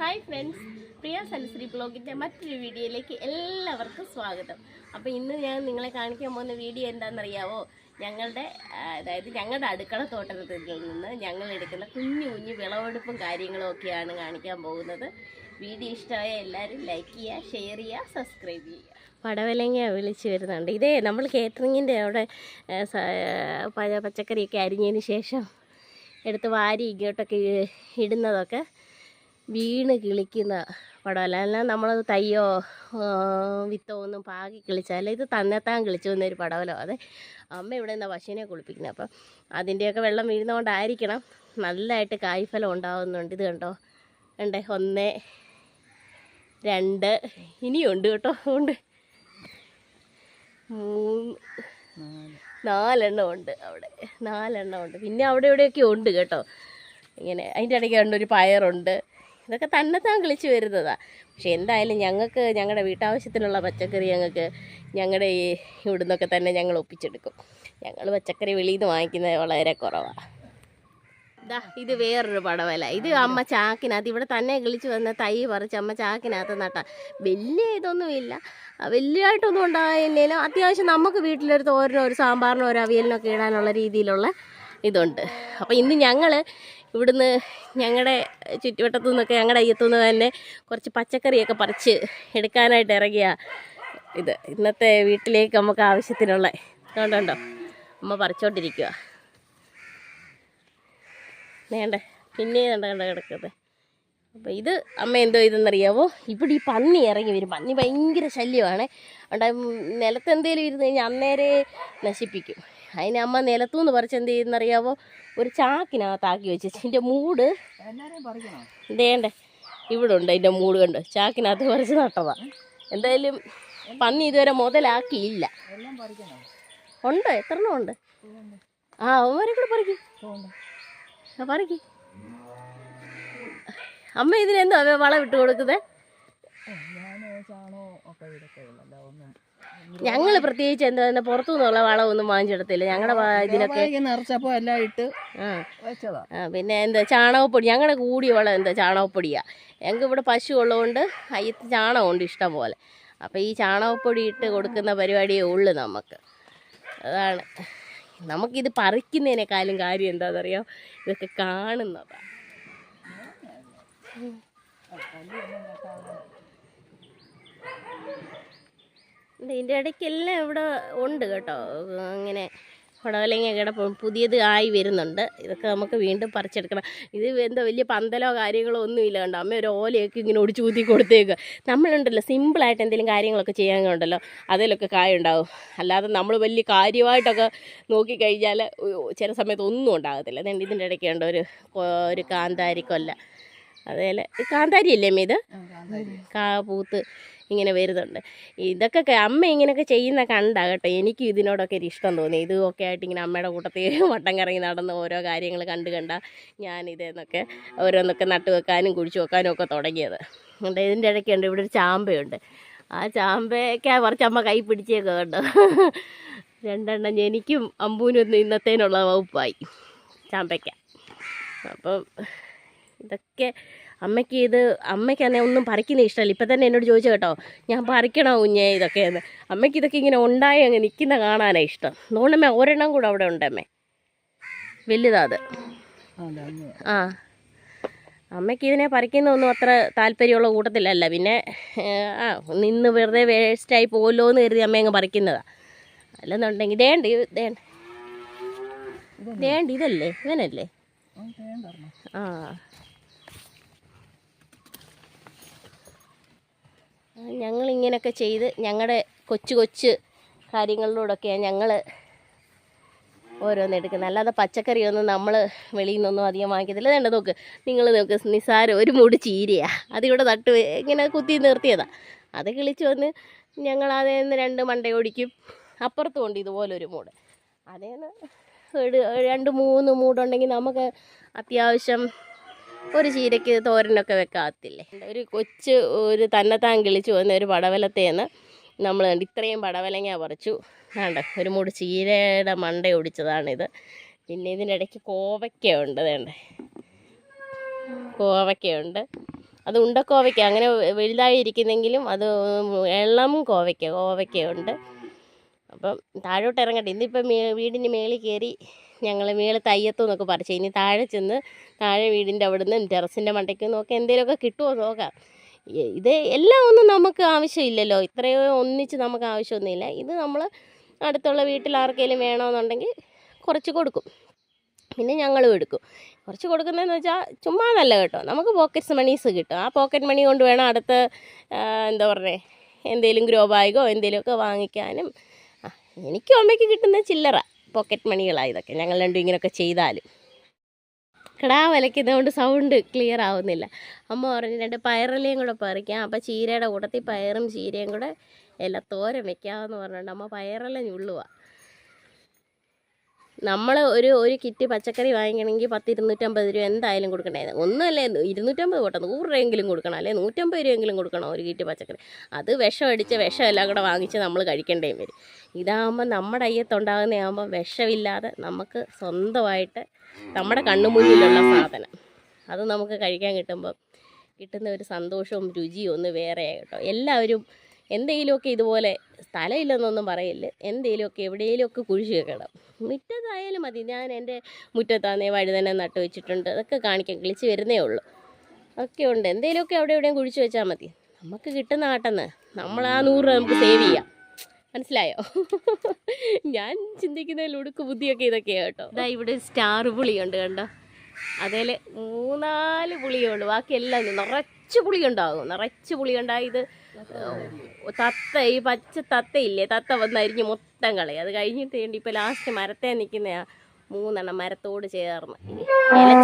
Hi friends പ്രിയ സൻശ്രീ ബ്ലോഗിന്റെ മറ്റൊരു വീഡിയോയിലേക്ക് എല്ലാവർക്കും സ്വാഗതം. അപ്പോൾ ഇന്ന് ഞാൻ നിങ്ങളെ കാണിക്കാൻ പോകുന്ന വീഡിയോ എന്താണെന്നറിയാവോ? ഞങ്ങളുടെ അതായത് ഞങ്ങളുടെ അടുക്കള തോട്ടത്തിൽ നിന്ന് ഞങ്ങൾ എടുക്കുന്ന കുഞ്ഞു കുഞ്ഞു വിളവെടുപ്പും കാര്യങ്ങളും ഒക്കെയാണ് കാണിക്കാൻ പോകുന്നത്. വീഡിയോ ഇഷ്ടമായ എല്ലാവരും ലൈക്ക് ചെയ്യുക ഷെയർ ചെയ്യുക സബ്സ്ക്രൈബ് ചെയ്യുക. പടവലങ്ങ വിളിച്ചു വരുന്നുണ്ട്. ഇതേ നമ്മൾ കേറ്ററിങ്ങിന്റെ അവിടെ പച്ചക്കറിയൊക്കെ അരിഞ്ഞതിന് ശേഷം എടുത്ത് വാരി ഇങ്ങോട്ടൊക്കെ ഇടുന്നതൊക്കെ വീണ് കിളിക്കുന്ന പടമല്ല. അല്ല നമ്മളത് തയ്യോ വിത്തോ ഒന്നും പാകി കിളിച്ചാൽ ഇത് തന്നെത്താൻ കിളിച്ചു വന്നൊരു പടവലോ അതെ അമ്മ ഇവിടെ നിന്നാണ് പശുവിനെ കുളിപ്പിക്കുന്നത് അപ്പം അതിന്റെയൊക്കെ വെള്ളം വീഴുന്നതുകൊണ്ടായിരിക്കണം നല്ലതായിട്ട് കായ്ഫലം ഉണ്ടാകുന്നുണ്ട് ഇത് കണ്ടോ? ഉണ്ട് ഒന്ന് രണ്ട് ഇനിയുണ്ട് കേട്ടോ. ഉണ്ട്. മൂന്ന് നാലെണ്ണം ഉണ്ട് അവിടെ. നാലെണ്ണം ഉണ്ട്. പിന്നെ അവിടെ ഇവിടെയൊക്കെ ഉണ്ട് കേട്ടോ. ഇങ്ങനെ അതിന്റെ ഇടയ്ക്ക് ഉണ്ട് ഒരു പയറുണ്ട്. ഇതൊക്കെ താൻ കിളിച്ച് വരുന്നതാ. പക്ഷെ എന്തായാലും ഞങ്ങൾക്ക് ഞങ്ങളുടെ വീട്ടാവശ്യത്തിനുള്ള പച്ചക്കറി ഞങ്ങൾക്ക് ഞങ്ങളുടെ ഈ ഇവിടുന്നൊക്കെ തന്നെ ഞങ്ങൾ ഒപ്പിച്ചെടുക്കും. ഞങ്ങൾ പച്ചക്കറി വെളിയിൽ നിന്ന് വാങ്ങിക്കുന്നത് വളരെ കുറവാണ് ദാ ഇത് വേറൊരു പടവല. ഇത് അമ്മ ചാക്കിനകത്ത് ഇവിടെ തന്നെ കിളിച്ച് വന്ന തൈ പറിച്ച് അമ്മ ചാക്കിനകത്ത് നട്ട. വലിയ ഇതൊന്നുമില്ല. വലിയതായിട്ടൊന്നും ഉണ്ടായില്ലേലും അത്യാവശ്യം നമുക്ക് വീട്ടിലൊരു തോരനോ ഒരു സാമ്പാറിനോ ഒരു അവിയലിനൊക്കെ ഇടാനുള്ള രീതിയിലുള്ള ഇതുണ്ട്. അപ്പോൾ ഇന്ന് ഞങ്ങൾ ഇവിടുന്ന് ഞങ്ങളുടെ ചുറ്റുവട്ടത്തു നിന്നൊക്കെ ഞങ്ങളുടെ അയ്യത്തു നിന്ന് തന്നെ കുറച്ച് പച്ചക്കറിയൊക്കെ പറിച്ച് എടുക്കാനായിട്ട് ഇറങ്ങിയ ഇത്. ഇന്നത്തെ വീട്ടിലേക്ക് നമുക്ക് ആവശ്യത്തിനുള്ള കണ്ടോ? അമ്മ പറിച്ചോണ്ടിരിക്കുക വേണ്ട? പിന്നെ കണ്ട കണ്ട കിടക്കുന്നത്? അപ്പോൾ ഇത് അമ്മ എന്തോ ഇതെന്നറിയാവോ? ഇവിടെ ഈ പന്നി ഇറങ്ങി വരും. പന്നി ഭയങ്കര ശല്യമാണ് അതുകൊണ്ട് നിലത്ത് എന്തേലും ഇരുന്ന് കഴിഞ്ഞാൽ അന്നേരെ നശിപ്പിക്കും. അതിന് അമ്മ നിലത്തുനിന്ന് പറിച്ച് എന്ത് ചെയ്യുന്നറിയാവോ? ഒരു ചാക്കിനകത്താക്കി വെച്ച് ഇതിന്റെ മൂട് ഇതേണ്ടേ ഇവിടെ ഉണ്ട് അതിന്റെ മൂട് കണ്ട്? ചാക്കിനകത്ത് പറിച്ച് നട്ടതാ. എന്തായാലും പന്നി ഇതുവരെ മുതലാക്കിയില്ല. ഉണ്ട് എത്ര എണ്ണം ഉണ്ട് ആ അവരെ കൂടെ പറിക്കും. പറിക്ക്. അമ്മ ഇതിനെന്താ വളം ഇട്ട് കൊടുക്കുന്നത് ഞാൻ ചാണോ ഒക്കെ ഇതൊക്കെ ഉള്ളല്ല ഒന്നും ഞങ്ങൾ പ്രത്യേകിച്ച് എന്താ പറയുക പുറത്തു നിന്നുള്ള വളമൊന്നും വാങ്ങിച്ചെടുത്തില്ല. ഞങ്ങളുടെ ഇതിനൊക്കെ നിറച്ചപ്പോ എല്ലാം ഇട്ട് ആ. പിന്നെ എന്താ ചാണകപ്പൊടി. ഞങ്ങളുടെ കൂടിയ വളം എന്താ ചാണകപ്പൊടിയാ. ഞങ്ങൾക്ക് ഇവിടെ പശു ഉള്ളതുകൊണ്ട് അയ്യത്ത് ചാണകമുണ്ട് ഇഷ്ടം പോലെ അപ്പോൾ ഈ ചാണകപ്പൊടി ഇട്ട് കൊടുക്കുന്ന പരിപാടിയേ ഉള്ളു നമുക്ക് അതാണ്. നമുക്കിത് പറിക്കുന്നതിനേക്കാളും കാര്യം എന്താണെന്നറിയാം ഇതൊക്കെ കാണുന്നതാണ് ഇതിന്റെ ഇടയ്ക്കെല്ലാം ഇവിടെ ഉണ്ട് കേട്ടോ. അങ്ങനെ പടവലങ്ങ കിടപ്പ് പുതിയത് ആയി വരുന്നുണ്ട്. ഇതൊക്കെ നമുക്ക് വീണ്ടും പറിച്ചെടുക്കണം. ഇത് എന്താ വലിയ പന്തലോ കാര്യങ്ങളോ ഒന്നുമില്ല കണ്ടോ? അമ്മ ഒരു ഓലയൊക്കെ ഇങ്ങനെ ഒടിച്ചു ഊതി കൊടുത്തേക്ക്. നമ്മളുണ്ടല്ലോ സിമ്പിളായിട്ട് എന്തെങ്കിലും കാര്യങ്ങളൊക്കെ ചെയ്യാൻ ഉണ്ടല്ലോ അതിലൊക്കെ കായ ഉണ്ടാവും. അല്ലാതെ നമ്മൾ വലിയ കാര്യമായിട്ടൊക്കെ നോക്കിക്കഴിഞ്ഞാൽ ചില സമയത്ത് ഒന്നും ഉണ്ടാകത്തില്ല. ഇതിന്റെ ഇടയ്ക്ക് ഉണ്ട് ഒരു ഒരു കാന്താരി കൊല്ല. അതേലെ. കാന്താരി അല്ലേ അമ്മ ഇത്? കാ പൂത്ത് ഇങ്ങനെ വരുന്നുണ്ട്. ഇതൊക്കെ അമ്മ ഇങ്ങനെയൊക്കെ ചെയ്യുന്ന കണ്ടാ കേട്ടോ. എനിക്കും ഇതിനോടൊക്കെ ഒരു ഇഷ്ടം തോന്നി. ഇതൊക്കെ ആയിട്ട് ഇങ്ങനെ അമ്മയുടെ കൂട്ടത്തിൽ വട്ടം കറങ്ങി നടന്ന് ഓരോ കാര്യങ്ങൾ കണ്ട് കണ്ട ഞാൻ ഇതെന്നൊക്കെ ഓരോന്നൊക്കെ നട്ട് വെക്കാനും കുഴിച്ചു വെക്കാനും ഒക്കെ തുടങ്ങിയത്. അതുകൊണ്ട് ഇതിന്റെ ഇടയ്ക്കുണ്ട്. ഇവിടെ ഒരു ചാമ്പയുണ്ട്. ആ ചാമ്പയൊക്കെ കുറച്ച് അമ്മ കൈ പിടിച്ചേക്കെ കേട്ടോ രണ്ടെണ്ണം എനിക്കും അമ്പൂനും ഒന്നും ഇന്നത്തേനുള്ള വകുപ്പായി ചാമ്പയ്ക്ക. അപ്പം ഇതൊക്കെ അമ്മയ്ക്ക് ഇത് അമ്മയ്ക്ക് തന്നെ ഒന്നും പറിക്കുന്ന ഇഷ്ടമല്ല. ഇപ്പം തന്നെ എന്നോട് ചോദിച്ചു കേട്ടോ ഞാൻ പറിക്കണോ കുഞ്ഞേ? ഇതൊക്കെയെന്ന് അമ്മയ്ക്ക് ഇതൊക്കെ ഇങ്ങനെ ഉണ്ടായി അങ്ങ് നിൽക്കുന്ന കാണാനാണ് ഇഷ്ടം. അതുകൊണ്ടമ്മേ ഒരെണ്ണം കൂടെ അവിടെ ഉണ്ടമ്മേ വലുതാ അത്. ആ. അമ്മയ്ക്ക് ഇതിനെ പറിക്കുന്നതൊന്നും അത്ര താല്പര്യമുള്ള കൂട്ടത്തിലല്ല. പിന്നെ ആ നിന്ന് വെറുതെ വേസ്റ്റായി പോലോ എന്ന് കരുതി അമ്മ അങ്ങ് പറിക്കുന്നതാണ് അല്ലെന്നുണ്ടെങ്കിൽ ദേണ്ട ദേണ്ട. ദേണ്ട് ഇതല്ലേ ഇവനല്ലേ ആ. ഞങ്ങൾ ഇങ്ങനെയൊക്കെ ചെയ്ത് ഞങ്ങളുടെ കൊച്ചു കൊച്ചു കാര്യങ്ങളിലൂടെയൊക്കെയാണ് ഞങ്ങൾ ഓരോന്ന് എടുക്കുന്നത്. അല്ലാതെ പച്ചക്കറിയൊന്നും നമ്മൾ വെളിയിൽ നിന്നൊന്നും അധികം വാങ്ങിക്കത്തില്ല. വേണ്ട നോക്ക്. നിങ്ങൾ നോക്ക് നിസ്സാരം ഒരു മൂട് ചീരയാ. അതിവിടെ തട്ട് ഇങ്ങനെ കുത്തി നിർത്തിയതാ. അത് കിളിച്ച് വന്ന് ഞങ്ങൾ അതേ നിന്ന് രണ്ട് മണ്ട ഓടിക്കും. അപ്പുറത്തും കൊണ്ട് ഇതുപോലെ ഒരു മൂട്. അതേന്ന് രണ്ട് മൂന്ന് മൂടുണ്ടെങ്കിൽ നമുക്ക് അത്യാവശ്യം ഒരു ചീരയ്ക്ക് തോരനൊക്കെ വെക്കാത്തില്ലേ? ഒരു കൊച്ച് ഒരു തന്നെത്താൻ കിളിച്ചു വന്ന ഒരു പടവലത്തേന്ന് നമ്മൾ ഇത്രയും പടവലങ്ങ പറിച്ചു. വേണ്ട ഒരു മൂട് ചീരയുടെ മണ്ട ഒടിച്ചതാണിത്. പിന്നെ ഇതിന്റെ ഇടയ്ക്ക് കോവയ്ക്ക ഉണ്ട് വേണ്ടേ കോവയ്ക്കയുണ്ട്. അത് ഉണ്ടക്കോവയ്ക്ക. അങ്ങനെ വലുതായി ഇരിക്കുന്നെങ്കിലും അത് എള്ളം കോവയ്ക്ക കോവയ്ക്കയുണ്ട്. അപ്പം താഴോട്ട് ഇറങ്ങട്ടെ. ഇന്നിപ്പം വീടിന് മേളിൽ കയറി ഞങ്ങൾ മേളിൽ തയ്യത്തു എന്നൊക്കെ പറിച്ചു. ഇനി താഴെ ചെന്ന് താഴെ വീടിന്റെ അവിടെ നിന്ന് ടെറസിന്റെ മണ്ടയ്ക്ക് നോക്കാം എന്തെങ്കിലുമൊക്കെ കിട്ടുമോ നോക്കാം. ഇത് എല്ലാം ഒന്നും നമുക്ക് ആവശ്യമില്ലല്ലോ. ഇത്രയോ ഒന്നിച്ച് നമുക്ക് ആവശ്യമൊന്നുമില്ല. ഇത് നമ്മൾ അടുത്തുള്ള വീട്ടിൽ ആർക്കെങ്കിലും വേണമെന്നുണ്ടെങ്കിൽ കുറച്ച് കൊടുക്കും. പിന്നെ ഞങ്ങളും എടുക്കും. കുറച്ച് കൊടുക്കുന്നതെന്ന് വെച്ചാൽ ചുമ്മാ നല്ല കേട്ടോ. നമുക്ക് പോക്കറ്റ്സ് മണീസ് കിട്ടും. ആ പോക്കറ്റ് മണി കൊണ്ട് വേണം അടുത്ത് എന്താ പറയുക എന്തെങ്കിലും ഗ്രോ ബാഗോ എന്തെങ്കിലുമൊക്കെ വാങ്ങിക്കാനും. എനിക്കും അമ്മയ്ക്ക് കിട്ടുന്ന ചില്ലറ. പോക്കറ്റ് മണികളാണ് ഇതൊക്കെ. ഞങ്ങൾ രണ്ടും ഇങ്ങനെയൊക്കെ ചെയ്താലും. കടാ വലയ്ക്കുന്നതുകൊണ്ട് സൗണ്ട് ക്ലിയർ ആവുന്നില്ല. അമ്മ പറഞ്ഞു രണ്ട് പയറിലയും കൂടെ പറിക്കാം. അപ്പം ചീരയുടെ കൂട്ടത്തിൽ പയറും ചീരയും കൂടെ എല്ലാം തോരൻ വെക്കാമെന്ന് പറഞ്ഞിട്ടുണ്ട്. അമ്മ പയറെല്ലാം ഞുള്ളുക നമ്മൾ ഒരു ഒരു കിറ്റ് പച്ചക്കറി വാങ്ങിക്കണമെങ്കിൽ പത്ത് ഇരുന്നൂറ്റമ്പത് രൂപ എന്തായാലും കൊടുക്കണ്ടേ? ഒന്നുമല്ലേ ഇരുന്നൂറ്റമ്പത് പോട്ടെ നൂറ് രൂപയെങ്കിലും കൊടുക്കണം അല്ലെ? നൂറ്റമ്പത് രൂപയെങ്കിലും കൊടുക്കണം ഒരു കിറ്റ് പച്ചക്കറി. അത് വിഷം അടിച്ച് വിഷം എല്ലാം കൂടെ വാങ്ങിച്ച് നമ്മൾ കഴിക്കേണ്ടേയും വരും. ഇതാകുമ്പോൾ നമ്മുടെ അയ്യത്തുണ്ടാകുന്ന ആകുമ്പോൾ വിഷമില്ലാതെ നമുക്ക് സ്വന്തമായിട്ട് നമ്മുടെ കണ്ണുമുന്നിലുള്ള സാധനം. അത് നമുക്ക് കഴിക്കാൻ കിട്ടുമ്പോൾ കിട്ടുന്ന ഒരു സന്തോഷവും രുചിയും ഒന്ന് വേറെ കേട്ടോ. എല്ലാവരും എന്തെങ്കിലുമൊക്കെ ഇതുപോലെ സ്ഥലമില്ലെന്നൊന്നും പറയില്ല. എന്തെങ്കിലുമൊക്കെ എവിടെയെങ്കിലുമൊക്കെ കുഴിച്ച് വെക്കണം. മുറ്റത്തായാലും മതി. ഞാൻ എന്റെ മുറ്റത്താന്നേ വഴുതന നട്ട് വെച്ചിട്ടുണ്ട്. അതൊക്കെ കാണിക്കാൻ കിളിച്ച് വരുന്നേ ഉള്ളൂ. ഒക്കെ ഉണ്ട്. എന്തെങ്കിലുമൊക്കെ അവിടെ എവിടെയും കുഴിച്ച് വെച്ചാൽ മതി. നമുക്ക് കിട്ടുന്ന ആട്ടെന്ന്. നമ്മൾ ആ നൂറ് രൂപ നമുക്ക് സേവ് ചെയ്യാം. മനസ്സിലായോ? ഞാൻ ചിന്തിക്കുന്നതിൽ ഉടുക്ക് ബുദ്ധിയൊക്കെ ഇതൊക്കെയാണ് കേട്ടോ. ഇതാ ഇവിടെ സ്റ്റാർ പുളിയുണ്ട് കണ്ടോ? അതിൽ മൂന്നാൽ പുളിയേ ഉള്ളൂ. ബാക്കിയെല്ലാം നിറച്ച് പുളി ഉണ്ടാകും നിറച്ച് പുളി ഉണ്ടായി ഇത് തത്ത ഈ പച്ച തത്തയില്ലേ? തത്ത വന്നരിഞ്ഞ് മൊത്തം കളയും. അത് കഴിഞ്ഞിട്ട് വേണ്ടി ഇപ്പോൾ ലാസ്റ്റ് മരത്തെ നിൽക്കുന്ന മൂന്നെണ്ണം മരത്തോട് ചേർന്ന്.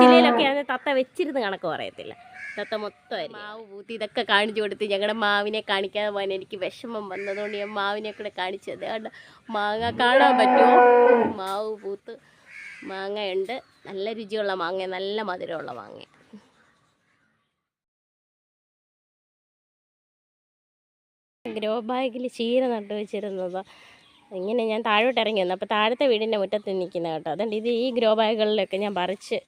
ചിലയിലൊക്കെ ആണെങ്കിൽ തത്ത വെച്ചിരുന്ന് കണക്ക് പറയത്തില്ല. തത്ത മൊത്തം മാവ് പൂത്തി ഇതൊക്കെ കാണിച്ചു കൊടുത്ത് ഞങ്ങളുടെ മാവിനെ കാണിക്കാതെ പോകാൻ എനിക്ക് വിഷമം വന്നതുകൊണ്ട് ഞാൻ മാവിനെ കൂടെ കാണിച്ചത് അതുകൊണ്ട് മാങ്ങ കാണാൻ പറ്റുമോ? മാവ് പൂത്ത് മാങ്ങയുണ്ട്. നല്ല രുചിയുള്ള മാങ്ങ നല്ല മധുരമുള്ള മാങ്ങ ഗ്രോ ബാഗിൽ ചീര നട്ടു വെച്ചിരുന്നത്. ഇങ്ങനെ ഞാൻ താഴോട്ട് ഇറങ്ങി വന്നു. അപ്പോൾ താഴത്തെ വീടിന്റെ മുറ്റത്ത് നിൽക്കുന്ന കേട്ടോ. അതുകൊണ്ട് ഇത് ഈ ഗ്രോ ബാഗുകളിലൊക്കെ ഞാൻ പറിച്ച്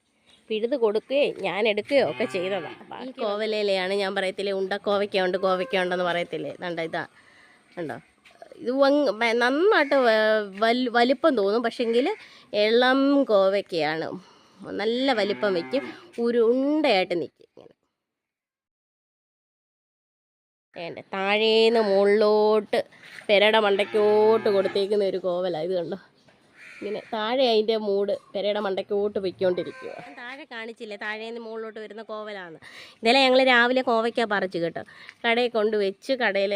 പിഴുത് കൊടുക്കുകയും ഞാൻ എടുക്കുകയോ ഒക്കെ ചെയ്തതാണ് ഈ കോവലയിലെയാണ് ഞാൻ പറയത്തില്ലേ ഉണ്ട കോവയ്ക്ക ഉണ്ട് പറയത്തില്ലേ. കണ്ട ഇതാ. കണ്ടോ? ഇത് നന്നായിട്ട് വലിപ്പം തോന്നും. പക്ഷെങ്കിൽ ഇളം കോവയ്ക്കയാണ്. നല്ല വലിപ്പം വയ്ക്കും. ഉരുണ്ടയായിട്ട് നിൽക്കും ഇങ്ങനെ. വേണ്ട താഴേന്ന് മുകളിലോട്ട് പെരയുടെ മണ്ടയ്ക്കോട്ട് കൊടുത്തേക്കുന്ന ഒരു കോവലാണ് ഇത് കണ്ടോ? ഇങ്ങനെ താഴെ അതിന്റെ മൂട് പെരയുടെ മണ്ടയ്ക്കോട്ട് പൊയ്ക്കൊണ്ടിരിക്കുക താഴെ കാണിച്ചില്ലേ താഴേന്ന് മുകളിലോട്ട് വരുന്ന കോവലാണ് ഇന്നലെ ഞങ്ങൾ രാവിലെ കോവയ്ക്ക പറിച്ചു കേട്ടോ. കടയിൽ കൊണ്ടുവച്ച് കടയിൽ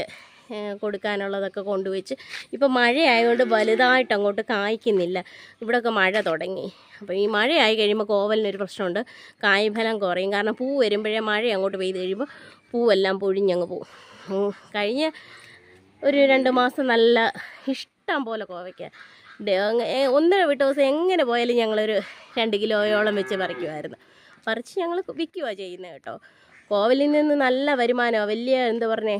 കൊടുക്കാനുള്ളതൊക്കെ കൊണ്ടുവച്ച് ഇപ്പോൾ മഴയായതുകൊണ്ട് വലുതായിട്ട് അങ്ങോട്ട് കായ്ക്കുന്നില്ല. ഇവിടെയൊക്കെ മഴ തുടങ്ങി. അപ്പോൾ ഈ മഴയായി കഴിയുമ്പോൾ കോവലിനൊരു പ്രശ്നമുണ്ട്. കായ്ഫലം കുറയും. കാരണം പൂ വരുമ്പോഴേ മഴ അങ്ങോട്ട് പെയ്ത് കഴിയുമ്പോൾ പൂവെല്ലാം പൊഴിഞ്ഞങ്ങ് പോവും. കഴിഞ്ഞ ഒരു രണ്ട് മാസം നല്ല ഇഷ്ടം പോലെ കോവയ്ക്ക്. ഒന്നര വിട്ട ദിവസം എങ്ങനെ പോയാലും ഞങ്ങളൊരു രണ്ട് കിലോയോളം വെച്ച് പറിക്കുമായിരുന്നു പറിച്ച് ഞങ്ങൾ വിൽക്കുക ചെയ്യുന്നത് കേട്ടോ. കോവലിൽ നിന്ന് നല്ല വരുമാനമാണ് വലിയ എന്താ പറഞ്ഞേ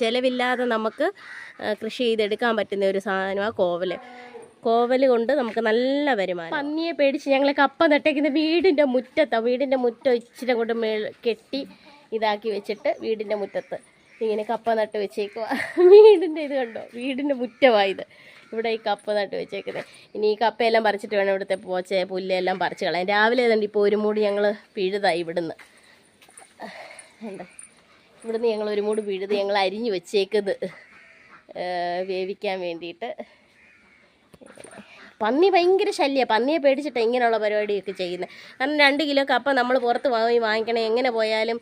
ചിലവില്ലാതെ നമുക്ക് കൃഷി ചെയ്തെടുക്കാൻ പറ്റുന്ന ഒരു സാധനമാണ് കോവൽ കോവൽ കൊണ്ട് നമുക്ക് നല്ല വരുമാനം. പന്നിയെ പേടിച്ച് ഞങ്ങൾ കപ്പ നട്ടേക്കുന്ന വീടിന്റെ മുറ്റത്താണ് വീടിന്റെ മുറ്റം ഇച്ചിരി കൊണ്ട് മേൾ കെട്ടി ഇതാക്കി വെച്ചിട്ട് വീടിന്റെ മുറ്റത്ത് ഇങ്ങനെ കപ്പ നട്ട് വെച്ചേക്കുക വീടിന്റെ ഇത് കണ്ടോ? വീടിന്റെ മുറ്റമായത് ഇവിടെ ഈ കപ്പ നട്ട് വെച്ചേക്കുന്നത് ഇനി ഈ കപ്പയെല്ലാം പറിച്ചിട്ട് വേണം ഇവിടുത്തെ പോച്ച പുല്ലെല്ലാം പറിച്ച് കളയാൻ. രാവിലെ തന്നെ ഇപ്പോൾ ഒരു മൂടി ഞങ്ങൾ പിഴുതായി ഇവിടുന്ന്. ഉണ്ട് ഇവിടുന്ന് ഞങ്ങൾ ഒരു മൂട് പിഴുത് ഞങ്ങൾ അരിഞ്ഞ് വെച്ചേക്കുന്നത്. വേവിക്കാൻ വേണ്ടിയിട്ട്. പന്നി ഭയങ്കര ശല്യമാണ് പന്നിയെ പേടിച്ചിട്ട് ഇങ്ങനെയുള്ള പരിപാടിയൊക്കെ ചെയ്യുന്നത് കാരണം രണ്ട് കിലോ കപ്പ നമ്മൾ പുറത്ത് പോയി വാങ്ങിക്കണേ. എങ്ങനെ പോയാലും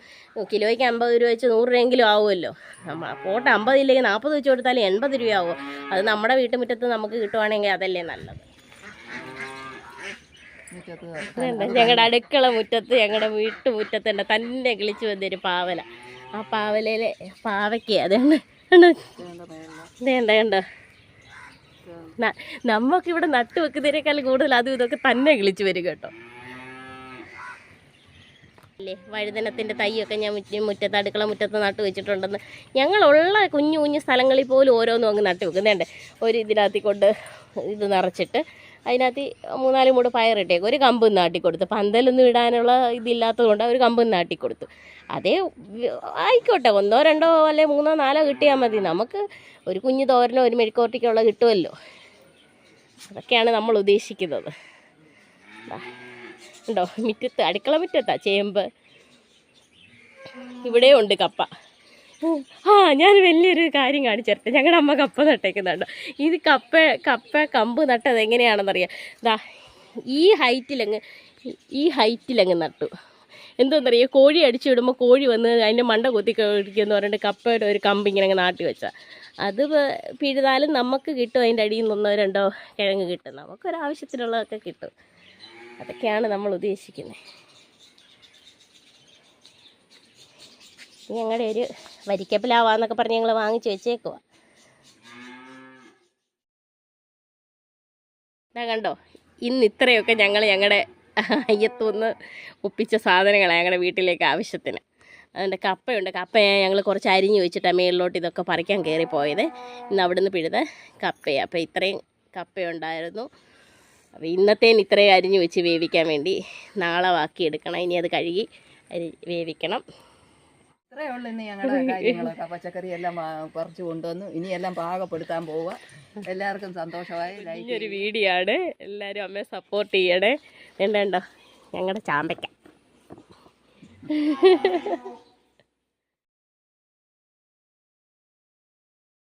കിലോയ്ക്ക് അമ്പത് രൂപ വെച്ച് നൂറ് രൂപയെങ്കിലും ആവുമല്ലോ. നമ്മൾ പോട്ടെ അമ്പതില്ലെങ്കിൽ നാൽപ്പത് വെച്ച് കൊടുത്താലും എൺപത് രൂപയാവും. അത് നമ്മുടെ വീട്ടുമുറ്റത്ത് നമുക്ക് കിട്ടുവാണെങ്കിൽ അതല്ലേ നല്ലത്. ഞങ്ങളുടെ അടുക്കള മുറ്റത്ത് ഞങ്ങളുടെ വീട്ടുമുറ്റത്ത് തന്നെ തന്നെ കിളിച്ചു വന്നൊരു പാവല. ആ പാവലയിലെ പാവയ്ക്ക് കണ്ടോ ഇതേണ്ട കണ്ടോ? ന- നമുക്കിവിടെ നട്ടു വെക്കുന്നതിനേക്കാൾ കൂടുതൽ അതും ഇതൊക്കെ തന്നെ കിളിച്ചു വരും കേട്ടോ. അല്ലേ വഴുതനത്തിന്റെ തൈയൊക്കെ ഞാൻ മുറ്റി മുറ്റത്ത് അടുക്കള മുറ്റത്ത് നട്ടു വെച്ചിട്ടുണ്ടെന്ന്. ഞങ്ങളുള്ള കുഞ്ഞു കുഞ്ഞു സ്ഥലങ്ങളിൽ പോലും ഓരോന്നും അങ്ങ് നട്ടു വെക്കുന്നുണ്ട്. ഒരു ഇതിനകത്തിക്കൊണ്ട് ഇത് നിറച്ചിട്ട് അതിനകത്ത് മൂന്നാൽ മൂട് പയറിട്ടേക്കും ഒരു കമ്പ് നാട്ടി കൊടുത്തു പന്തലൊന്നും ഇടാനുള്ള ഇതില്ലാത്തത് കൊണ്ട് ഒരു കമ്പ് നാട്ടി കൊടുത്തു അതേ ആയിക്കോട്ടെ. ഒന്നോ രണ്ടോ അല്ലെ മൂന്നോ നാലോ കിട്ടിയാൽ മതി. നമുക്ക് ഒരു കുഞ്ഞു തോരനോ ഒരു മെഴുക്കോട്ടിക്കുള്ള കിട്ടുമല്ലോ അതൊക്കെയാണ് നമ്മൾ ഉദ്ദേശിക്കുന്നത്. ഉണ്ടോ? മുറ്റത്ത് അടുക്കള മുറ്റത്താ ചേമ്പ്. ഇവിടെ ഉണ്ട് കപ്പ. ആ ഞാൻ വലിയൊരു കാര്യം കാണിച്ചിരട്ടെ. ഞങ്ങളുടെ അമ്മ കപ്പ നട്ടേക്കുന്നുണ്ട്. ഇത് കപ്പ കപ്പ കമ്പ് നട്ടത് എങ്ങനെയാണെന്നറിയാം? ദാ ഈ ഹൈറ്റിലങ്ങ് ഈ ഹൈറ്റിലങ്ങ് നട്ടു. എന്തോന്നറിയാം? കോഴി അടിച്ചു വിടുമ്പോൾ കോഴി വന്ന് അതിന്റെ മണ്ട കൊത്തി കഴിക്കുമെന്ന് പറഞ്ഞിട്ട് കപ്പയുടെ ഒരു കമ്പ് ഇങ്ങനെ അങ്ങ് നാട്ടി വെച്ചാൽ അത് പിഴുതാലും നമുക്ക് കിട്ടും അതിന്റെ അടിയിൽ നിന്നോ രണ്ടോ കിഴങ്ങ് കിട്ടും. നമുക്കൊരാവശ്യത്തിനുള്ളതൊക്കെ കിട്ടും. അതൊക്കെയാണ് നമ്മൾ ഉദ്ദേശിക്കുന്നത് ഞങ്ങളുടെ ഒരു വരിക്കപ്പിലാവാന്നൊക്കെ പറഞ്ഞ് ഞങ്ങൾ വാങ്ങിച്ച് വെച്ചേക്കുവാ. ഇതാ കണ്ടോ? ഇന്ന് ഇത്രയൊക്കെ ഞങ്ങൾ ഞങ്ങളുടെ അയ്യത്തുനിന്ന് ഒപ്പിച്ച സാധനങ്ങളാണ് ഞങ്ങളുടെ വീട്ടിലേക്ക് ആവശ്യത്തിന്. അതിന്റെ കപ്പയുണ്ട്. കപ്പ ഞങ്ങൾ കുറച്ച് അരിഞ്ഞു വെച്ചിട്ട് മേളിലോട്ട് ഇതൊക്കെ പറിക്കാൻ കയറി പോയത്. ഇന്ന് അവിടുന്ന് പിഴുത കപ്പയാണ് അപ്പോൾ ഇത്രയും കപ്പയുണ്ടായിരുന്നു. അപ്പോൾ ഇന്നത്തേന് ഇത്രയും അരിഞ്ഞു വെച്ച് വേവിക്കാൻ വേണ്ടി നാളെ ബാക്കി എടുക്കണം. ഇനി അത് കഴുകി വേവിക്കണം. ഇത്രയേ ഉള്ളൂ ഇന്ന് ഞങ്ങളുടെ കാര്യങ്ങളൊക്കെ. പച്ചക്കറി എല്ലാം കുറച്ച് പറിച്ചു കൊണ്ടുവന്നു ഇനിയെല്ലാം പാകപ്പെടുത്താൻ പോവുക എല്ലാവർക്കും സന്തോഷമായി. ഒരു വീഡിയോ ആണ് എല്ലാവരും അമ്മയെ സപ്പോർട്ട് ചെയ്യണേ. വേണ്ടോ ഞങ്ങളുടെ ചാമ്പയ്ക്ക.